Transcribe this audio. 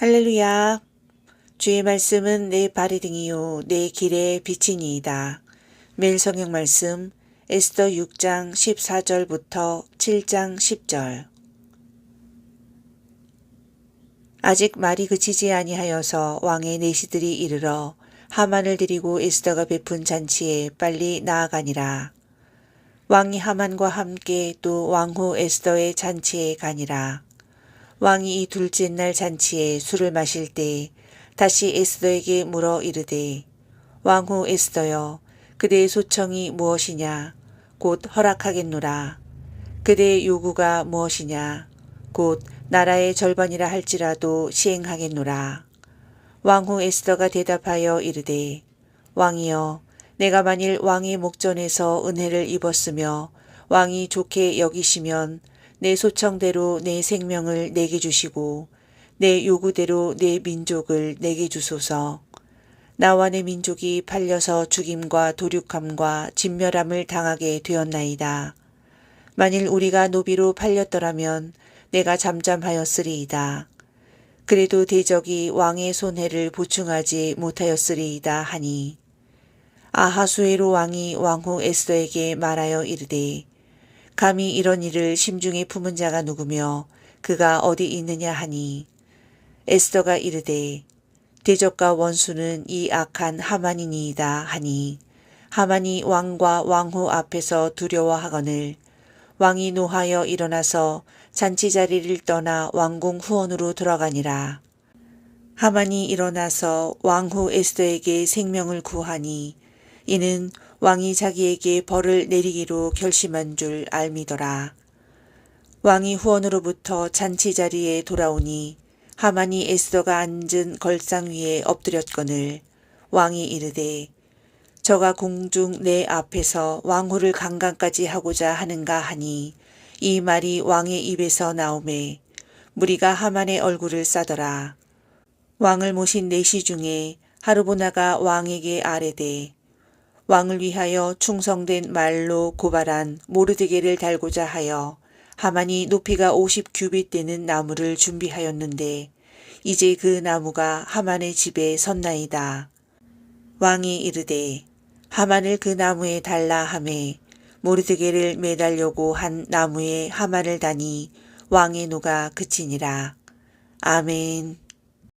할렐루야. 주의 말씀은 내 발의 등이요 내 길의 빛이니이다. 매일 성경 말씀 에스더 6장 14절부터 7장 10절. 아직 말이 그치지 아니하여서 왕의 내시들이 이르러 하만을 데리고 에스더가 베푼 잔치에 빨리 나아가니라. 왕이 하만과 함께 또 왕후 에스더의 잔치에 가니라. 왕이 이 둘째 날 잔치에 술을 마실 때 다시 에스더에게 물어 이르되 왕후 에스더여 그대의 소청이 무엇이냐? 곧 허락하겠노라. 그대의 요구가 무엇이냐? 곧 나라의 절반이라 할지라도 시행하겠노라. 왕후 에스더가 대답하여 이르되 왕이여 내가 만일 왕의 목전에서 은혜를 입었으며 왕이 좋게 여기시면 내 소청대로 내 생명을 내게 주시고 내 요구대로 내 민족을 내게 주소서. 나와 내 민족이 팔려서 죽임과 도륙함과 진멸함을 당하게 되었나이다. 만일 우리가 노비로 팔렸더라면 내가 잠잠하였으리이다. 그래도 대적이 왕의 손해를 보충하지 못하였으리이다 하니 아하수에로 왕이 왕후 에스더에게 말하여 이르되 감히 이런 일을 심중에 품은 자가 누구며 그가 어디 있느냐 하니 에스더가 이르되 대적과 원수는 이 악한 하만이니이다 하니 하만이 왕과 왕후 앞에서 두려워하거늘 왕이 노하여 일어나서 잔치 자리를 떠나 왕궁 후원으로 들어가니라. 하만이 일어나서 왕후 에스더에게 생명을 구하니 이는 왕이 자기에게 벌을 내리기로 결심한 줄 알미더라. 왕이 후원으로부터 잔치 자리에 돌아오니 하만이 에스더가 앉은 걸상 위에 엎드렸거늘 왕이 이르되 저가 공중 내 앞에서 왕후를 강간까지 하고자 하는가 하니 이 말이 왕의 입에서 나오매 무리가 하만의 얼굴을 싸더라. 왕을 모신 내시 중에 하르보나가 왕에게 아뢰되 왕을 위하여 충성된 말로 고발한 모르드게를 달고자 하여 하만이 높이가 50 규빗 되는 나무를 준비하였는데 이제 그 나무가 하만의 집에 섰나이다. 왕이 이르되 하만을 그 나무에 달라 하매 모르드게를 매달려고 한 나무에 하만을 다니 왕의 노가 그치니라. 아멘.